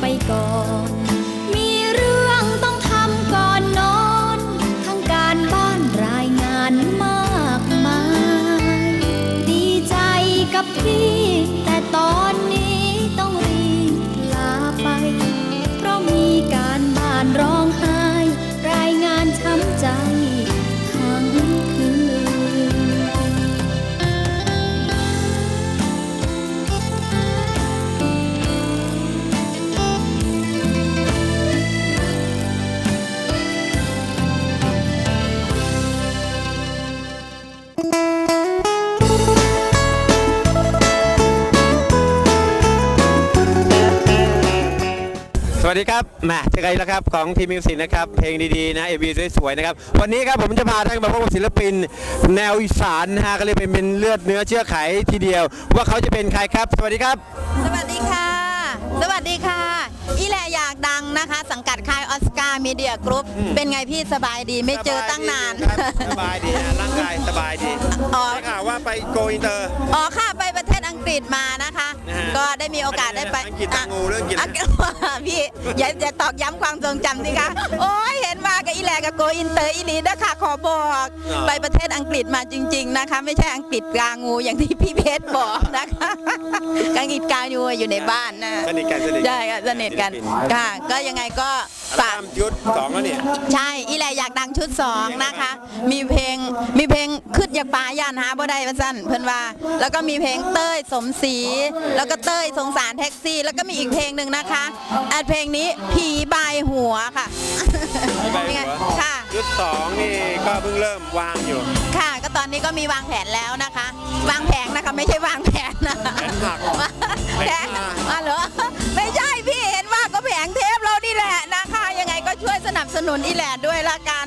ไปก่อน วัสดีครับแหมเจอกันอีกแล้วครับของทีมมิวสิกนะครับ เพลงดีๆนะเอวีสวยๆนะครับ วันนี้ครับผมจะพาท่านมาพบกับศิลปิน แนวอีสานนะฮะก็เลยเป็นเป็นเลือดเนื้อเชื่อไขทีเดียว ว่าเขาจะเป็นใครครับ สวัสดีครับ สวัสดีค่ะ สวัสดีค่ะ อีแหลอยากดังนะคะ สังกัดค่ายออสการ์มีเดียกรุ๊ปอืมเป็นไงพี่สบายดีไม่เจอตั้งนาน สบายดีนะร่างกายสบายดีอ๋อได้ข่าวว่าไปโกอินเตอร์ อ๋อค่ะไปประเทศอัง กฤษมานะคะ นะฮะก็ได้มีโอกาสได้ไปอังกฤษตังงูเรื่องกินะพี่อย่าอย่าตอกย้ำความทรงจำสิคะ โอ้ยเห็นมากับอีแหลกับโกอินเตอร์อีลีนะคะ ขอบอกอ๋อไปประเทศอังกฤษมาจริง ๆนะคะ ไม่ใช่อังกฤษกางูอย่างที่พี่เพชรบอกนะคะอังกฤษกางูอยู่ในบ้านนะ สนิทกันสนิทใช่ค่ะสนิทกันค่ะก็ยังไงก็ ฝาฝากกยุดสองแล้วเนี่ยใช่อีแหละอยากดังชุดสองนะคะ มีเพลงมีเพลงขึ้นอยากปลาย่านหาบ่ได้ว่าสั้นเพิ่นว่า แล้วก็มีเพลงเต้ยสมศรีแล้วก็เต้ยสงสารแท็กซี่ แล้วก็มีอีกเพลงหนึ่งนะคะอันเพลงนี้ผีบายหัวค่ะผีบายหัวเป็นไงค่ะยุดสองนี่ก็เพิ่งเริ่มวางอยู่ ค่ะ ก็ตอนนี้ก็มีวางแผนแล้วนะคะ วางแผงนะคะไม่ใช่วางแผนนะแผนผักแผงอะเหรอไม่ใช่พี่เห็นว่าก็แผงเทปเรานี่แหละนะคะ นับสนุนอีแหละด้วยละกัน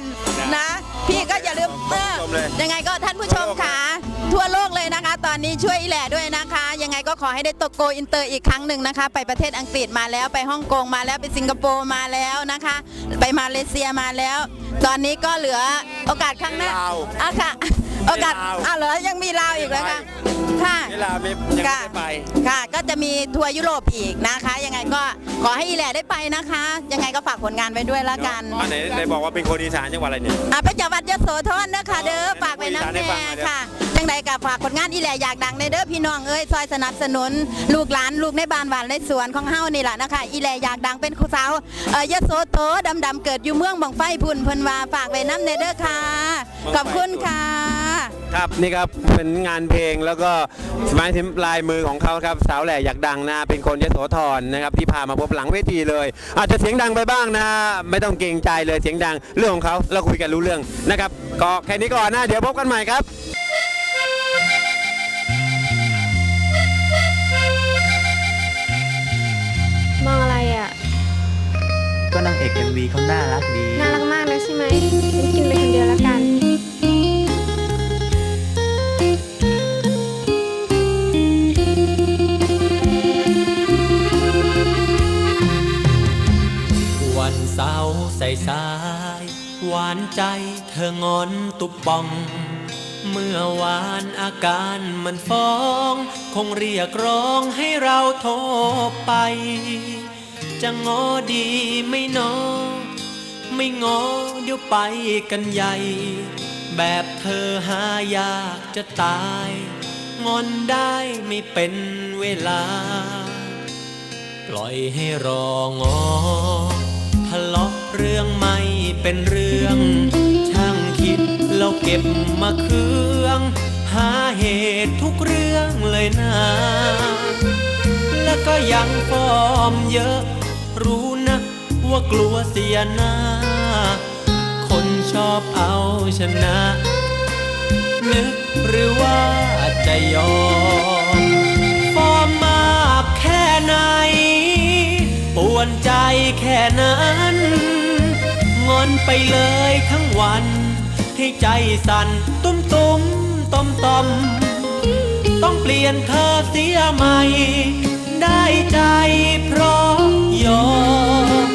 นะ พี่ก็อย่าลืมเออชมเลยยังไงก็ท่านผู้ชมค่ะทั่วโลกเลยนะคะ ตอนนี้ช่วยอีแหละด้วยนะคะ ยังไงก็ขอให้ได้ตกโกอินเตอร์อีกครั้งหนึ่งนะคะ ไปประเทศอังกฤษมาแล้วไปฮ่องกงมาแล้วไปสิงคโปร์มาแล้วนะคะ ไปมาเลเซียมาแล้ว ตอนนี้ก็เหลือโอกาสข้างหน้าลาวอะค่ะ โอกาสลาวอะเหรอยังมีลาวอีกแล้วค่ะค่ะ เวลาไม่ยังไม่ค่ะ ได้ไป ค่ะ ก็จะมีทัวร์ยุโรปอีกนะคะ ยังไงก็ขอให้อีแหล่ได้ไปนะคะ ยังไงก็ฝากผลงานไว้ด้วยละกันอันไหนไหนบอกว่าเป็นคนอีสานจังหวัดอะไรเนี่ย อะเป็นจังหวัดยโสธรนะคะเด้อฝากไปน้ำให้แน่ฟังหน่อยเด้อค่ะยังไงกับฝากผลงานอีแหล่อยากดังในเด้อพี่น้องเอ้ยซอยสนับสนุน ลูกหลานลูกในบ้านหวานในสวนของเฮานี่แหละนะคะ อีแหล่อยากดังเป็นครูสาวเอ่อยโสโธดำดำๆเกิดอยู่เมืองบังไฟพุ่นเพิ่นว่าฝากไปน้ำในเด้อค่ะขอบคุณค่ะ ครับนี่ครับเป็นงานเพลงแล้วก็หมายถึงลายมือของเขาครับสาวแหล่อยากดังนะเป็นคนยโสธรนะครับที่พามาพบหลังเวทีเลย อาจจะเสียงดังไปบ้างนะไม่ต้องเกรงใจเลยเสียงดังเรื่องของเขาเราคุยกันรู้เรื่องนะครับก็แค่นี้ก่อนนะเดี๋ยวพบกันใหม่ครับมองอะไรอะ ก็นางเอก MV เขาน่ารักดี น่ารักมากเลยใช่ไหมฉันกินไปคนเดียวแล้วกันวัน สาย หวานใจเธองอนตุบป่อง เมื่อวานอาการมันฟ้อง คงเรียกร้องให้เราโทรไป จะงอดีไม่นอ ไม่งอเดี๋ยวไปกันใหญ่ แบบเธอหายากจะตาย งอนได้ไม่เป็นเวลา ปล่อยให้รองอทะเลาะ รื่องไม่เป็นเรื่อง ช่างคิดเราเก็บมาเครื่อง หาเหตุทุกเรื่องเลยนะ แล้วก็ยังฟอมเยอะ รู้นะว่ากลัวเสียหน้า คนชอบเอาชนะ นึกหรือว่าจะยอมฟอมมากแค่ไหน ปวนใจแค่นั้น งอนไปเลยทั้งวัน ให้ใจสั่นตุ้มตุ้มต้มต้มต้องเปลี่ยนเธอเสียใหม่ ได้ใจเพราะยอม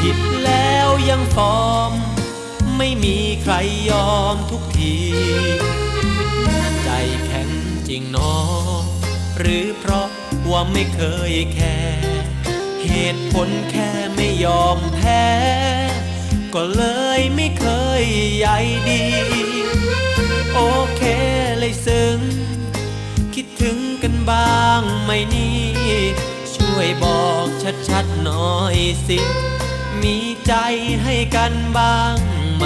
ผิดแล้วยังฟอม ไม่มีใครยอมทุกที ใจแข็งจริงหนองหรือเพราะว่าไม่เคยแค่เหเหตุผลแค่ไม่ยอมแพ้ ก็เลยไม่เคยใยดี โอเคเลยซึ้ง คิดถึงกันบ้างไหมนี่ ช่วยบอกชัดๆหน่อยสิ มีใจให้กันบ้างไหม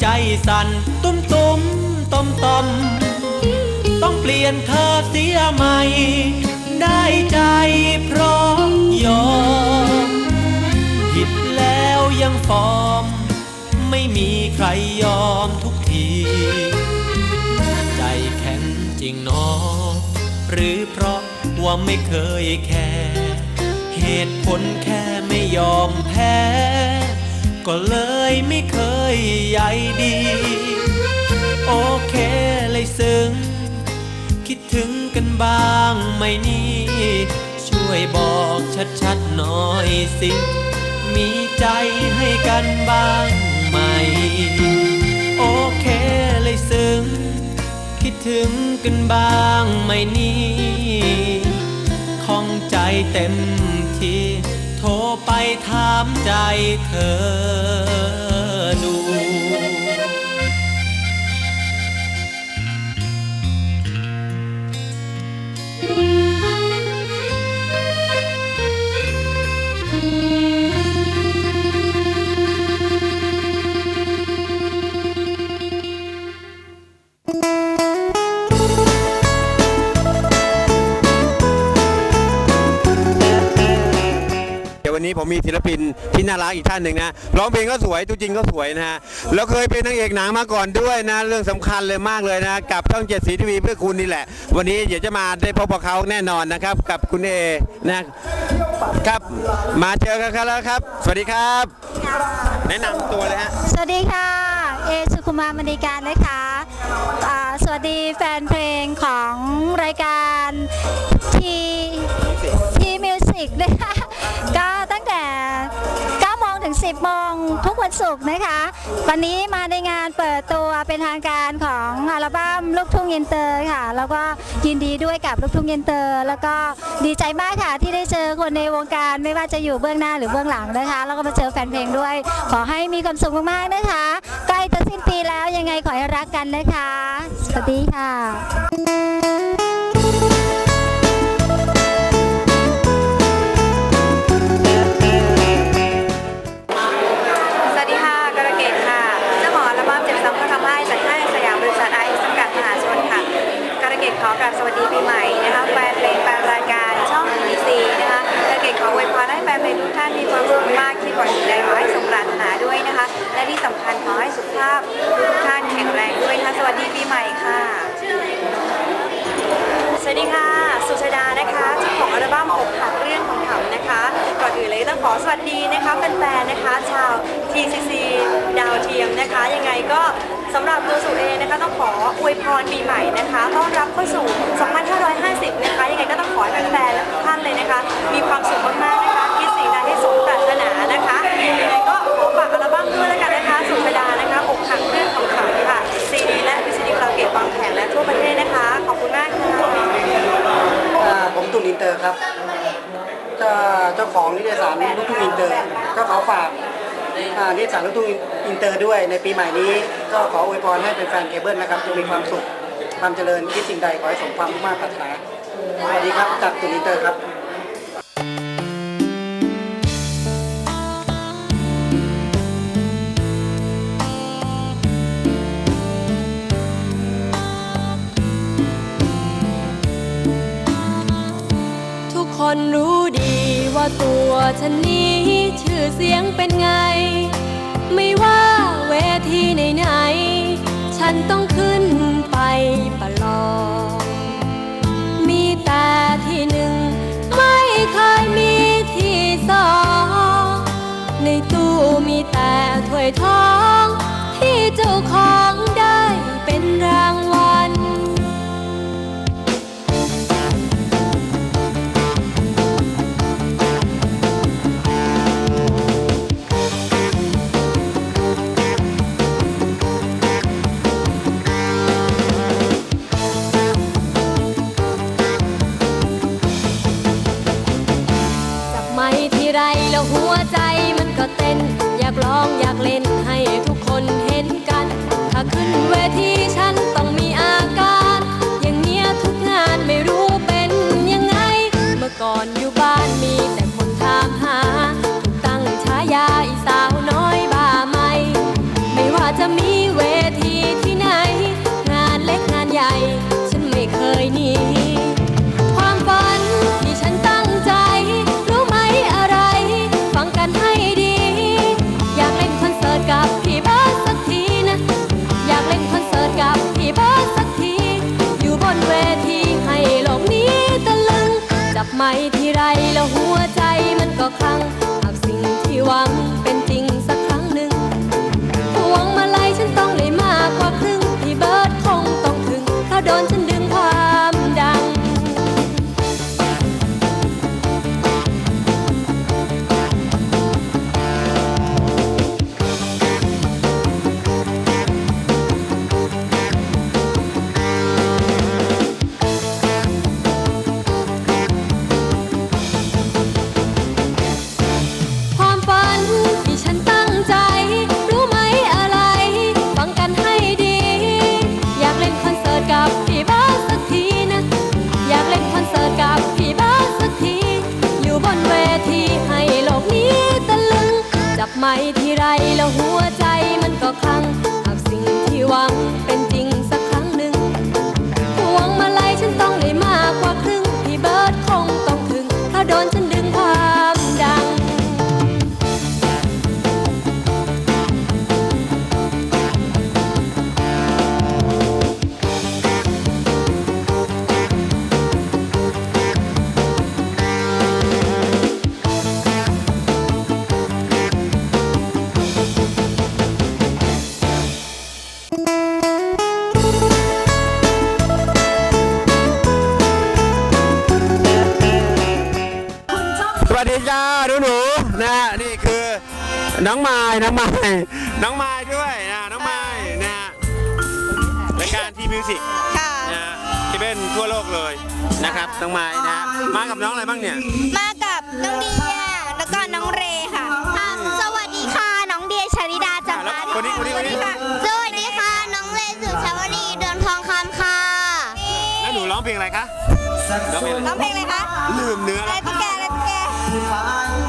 ใจสั่นตุ้มตุ้มต้มต้มต้องเปลี่ยนเธอเสียใหม่ ได้ใจเพราะยอมผิดแล้วยังฟอม ไม่มีใครยอมทุกที ใจแข็งจริงนอหรือเพราะว่าไม่เคยแคร์เหตุผลแค่ไม่ยอมแพ้ ก็เลยไม่เคยใยดี โอเคเลยซึ้ง คิดถึงกันบ้างไหมนี่ ช่วยบอกชัดๆหน่อยสิ มีใจให้กันบ้างไหม โอเคเลยซึ้ง คิดถึงกันบ้างไหมนี่ ของใจเต็มที่ โทรไปถามใจเธอดูอ ผมมีศิลปินที่น่ารักอีกท่านหนึ่งนะร้องเพลงก็สวยตัวจริงก็สวยนะฮะแล้วเคยเป็นนางเอกหนังมาก่อนด้วยนะเรื่องสำคัญเลยมากเลยนะกับช่องเจ็ดสีทีวีเพื่อคุณนี่แหละ วันนี้เดี๋ยวจะมาได้พบกับเขาแน่นอนนะครับ กับคุณเอนะครับ มาเจอกันแล้วครับ สวัสดีครับ แนะนำตัวเลยฮะสวัสดีค่ะเอสุคุมามณีการนะคะอ่าสวัสดีแฟนเพลงของรายการทีทีมิวสิกนะคะ ก็ตั้งแต่9โมงถึง 10โมงทุกวันศุกร์นะคะ วันนี้มาในงานเปิดตัวเป็นทางการของอัลบั้มลูกทุ่งอินเตอร์ค่ะ แล้วก็ยินดีด้วยกับลูกทุ่งอินเตอร์ แล้วก็ดีใจมากค่ะที่ได้เจอคนในวงการไม่ว่าจะอยู่เบื้องหน้าหรือเบื้องหลังนะคะ แล้วก็มาเจอแฟนเพลงด้วย ขอให้มีความสุขมากๆนะคะ ใกล้จะสิ้นปีแล้วยังไงขอให้รักกันนะคะ สวัสดีค่ะ ขอให้สุขภาพทุกท่านแข็งแรงด้วยนะคะสวัสดีปีใหม่ค่ะ สวัสดีค่ะ สุชาดานะคะเจ้าของอัลบั้มอกหักเรื่องของขำนะคะ ก่อนอื่นเลยต้องขอสวัสดีนะคะแฟนๆนะคะ ชาว TCC ดาวเทียมนะคะ ยังไงก็สำหรับตัวสุเองนะคะต้องขออวยพรปีใหม่นะคะต้อนรับเข้าสู่ 2550 นะคะ ยังไงก็ต้องขอให้แฟนๆและทุกท่านเลยนะคะ มีความสุขมากๆนะคะคิดสิ่งใดให้สมปรารถนานะคะยังไงก็ขอฝากอัลบั้มด้วยแล้วกัน นะคะสุชาดานะคะอกหักเรื่องของขำค่ะซีดีและวิซีดีคาราโอเกะบางแผงและทั่วประเทศนะคะ ขอบคุณมากค่ะอ่าผมตุนอินเตอร์ครับเจ้าเจ้าของนิตยสารลูกทุ่งอินเตอร์ ก็ขอฝากอ่านิตยสารลูกทุ่งอินเตอร์ด้วยในปีใหม่นี้ ก็ขออวยพรให้เป็นแฟนเคเบิลนะครับจงมีความสุขความเจริญคิดสิ่งใดขอให้สมความมุ่งมั่นปรารถนาสวัสดีครับจากตุนอินเตอร์ครับ คนรู้ดีว่าตัวฉันนี้ชื่อเสียงเป็นไง ไม่ว่าเวทีไหนๆฉันต้อง น้องไม้น้องไม้น้องไม้ด้วยนะน้องไม้นะฮะรายการทีมิวสิกค่ะ นะฮะที่เป็นทั่วโลกเลยนะครับน้องไม้นะฮะมากับน้องอะไรบ้างเนี่ย มากับน้องเดียแล้วก็น้องเรค่ะ สวัสดีค่ะ น้องเดียชริดาจากแล้วร้านคนนี้คนนี้คนนี้ สวัสดีค่ะ น้องเรสุชาวนีเดือนทองคำค่ะแล้วหนูร้องเพลงอะไรคะร้องเพลงร้องเพลงอะไรคะลืมเนื้ออะไรแล้วตุ๊กแกอะไรตุ๊กแก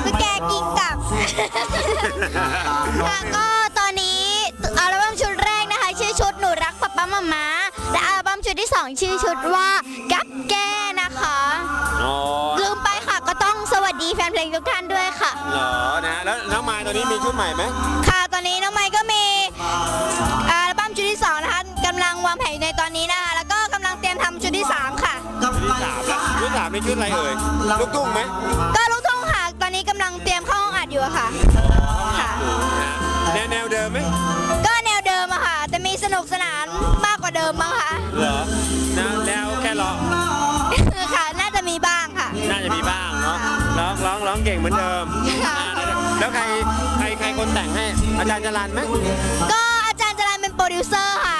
ตุ๊กแกกินกับ ค่ะก็ตอนนี้อัลบั้มชุดแรกนะคะ ชื่อชุดหนูรักป๊าป๊ามาม้าและอัลบั้มชุดที่สองชื่อชุดว่ากับแก้นะคะ อ๋อลืมไปค่ะก็ต้องสวัสดีแฟนเพลงทุกท่านด้วยค่ะ เหรอนะฮะแล้วน้องไม้ตอนนี้มีชุดใหม่ไหมค่ะตอนนี้น้องไมค์ก็มีอัลบั้มชุดที่สองนะคะกำลังวางแผนอยู่ในตอนนี้นะคะแล้วก็กำลังเตรียมทำชุดที่สามค่ะ ชุดที่สามแล้วชุดสามนี่ชุดอะไรเอ่ยลูกทุ่งไหมก็ลู กทุ่งค่ะตอนนี้กำลังเตรียมเข้าห้องอัดอยู่อะค่ะ ค่ะนะแนวแนวเดิมไหมก็แนวเดิมอะค่ะ แต่มีสนุกสนานมากกว่าเดิมมั้งคะ เหรอแนวแนวแค่ร้องค่ะ น่าจะมีบ้างค่ะ น่าจะมีบ้างเนาะร้องร้องร้องเก่งเหมือนเดิมค่ะ อ่าแล้วใครใครใครคนแต่งให้อาจารย์จรันไหมก็อาจารย์จรันเป็นโปรดิวเซอร์ค่ะ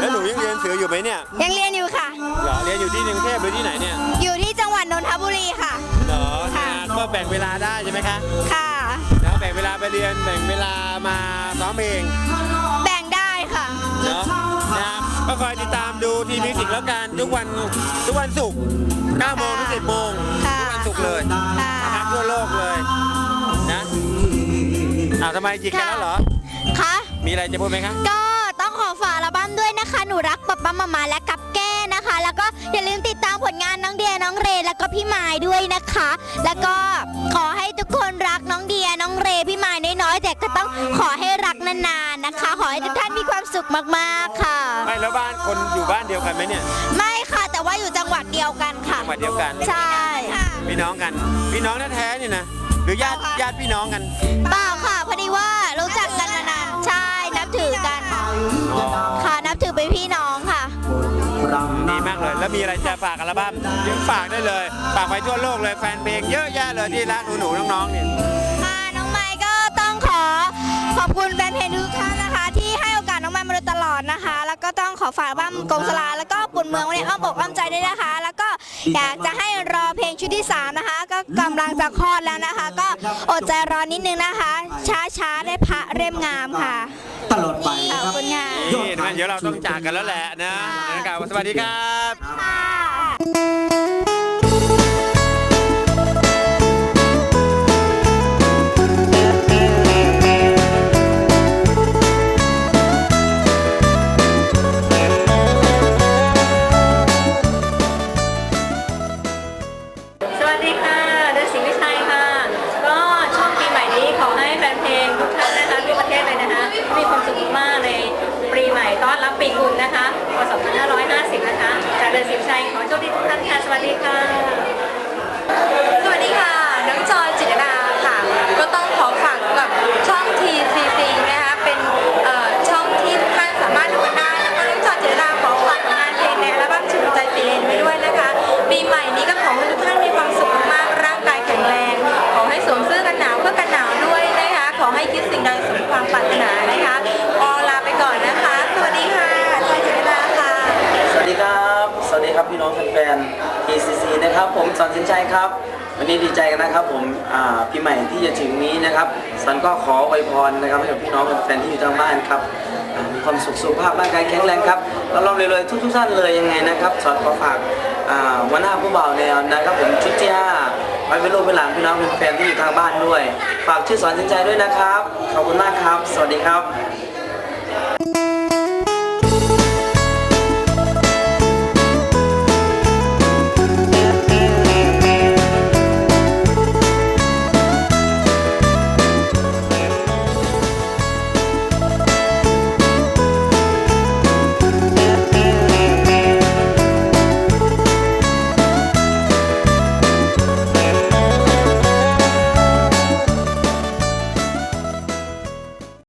แล้วหนูยังเรียนเสืออยู่ไหมเนี่ยยังเรียนอยู่ค่ะ เหรอเรียนอยู่ที่กรุงเทพหรือที่ไหนเนี่ยอยู่ที่จังหวัดนนทบุรีค่ะ เหรอนะค่ะฮะก็แบ่งเวลาได้ใช่ไหมคะ ค่ะ แล้วแบ่งเวลาไปเรียนแบ่งเวลามาซ้อมเพลงแบ่งได้ค่ะ เนาะนะครับก็คอยติดตามดูทีมิวสิกแล้วกันทุกวันทุกวันศุกร์9โมงถึง10โมงค่ะทุกวันศุกร์เลยค่ะ นะครับทั่วโลกเลยนะอ้าวทำไมจิกกันแล้วเหรอค่ะมีอะไรจะพูดไหมคะ ก็ ด้วยนะคะ หนูรักป๊าป๊าป้ามามาและกับแก้นะคะ แล้วก็อย่าลืมติดตามผลงานน้องเดียน้องเรแล้วก็พี่หมายด้วยนะคะ แล้วก็ขอให้ทุกคนรักน้องเดียน้องเรพี่หมายน้อยๆแต่ก็ต้องขอให้รักนานๆนะคะ ขอให้ทุกท่านมีความสุขมากๆค่ะ ไม่แล้วบ้านคนอยู่บ้านเดียวกันไหมเนี่ยไม่ค่ะแต่ว่าอยู่จังหวัดเดียวกันค่ะจังหวัดเดียวกันใช่ค่ะพี่น้องกัน พี่น้องแท้ๆนี่นะหรือญาติญาติพี่น้องกันเปล่าค่ะพอดีว่ารู้จักกันมานานใช่นับถือกันอ๋อ ค่ะนับถือเป็นพี่น้องค่ะ ดีมากเลย แล้วมีอะไรจะฝากอัลบั้มยังฝากได้เลยฝากไปทั่วโลกเลยแฟนเพลงเยอะแยะเลยที่รักหนูๆน้องๆเนี่ยค่ะน้องไม้ก็ต้องขอขอบคุณแฟนเพลงทุกท่านนะคะ ที่ให้โอกาสน้องไม้มาโดยตลอดนะคะ แล้วก็ต้องขอฝากบ้ามกงสลาแล้วก็ปุ่นเมืองไว้ในอ้อมอกอ้อมใจด้วยนะคะ แล้วก็อยากจะให้รอเพลงชุดที่สามนะคะ ก็กำลังจะคลอดแล้วนะคะ ก็อดใจรอนิดนึงนะคะ ช้าๆได้พระเร่มงามค่ะ ตลอดไปขอบคุณค่ะ นี่นะเดี๋ยวเราต้องจากกันแล้วแหละนะนะครับสวัสดีครับ ค่ะ ผมสอนสินชัยครับ วันนี้ดีใจกันนะครับผมอ่าปีใหม่ที่จะถึงนี้นะครับ สันก็ขออวยพรนะครับให้กับพี่น้องแฟนที่อยู่ทางบ้านครับมีความสุขสุขภาพร่างกายแข็งแรงครับแล้วเราเลยๆทุกๆท่านเลยยังไงนะครับสอนขอฝากวันหน้าผู้บ่าวแนวนะครับผมชุดที่ห้าไว้เป็นลูกเป็นหลานพี่น้องแฟนที่อยู่ทางบ้านด้วย ฝากชื่อสอนสินชัยด้วยนะครับขอบคุณมากครับ สวัสดีครับ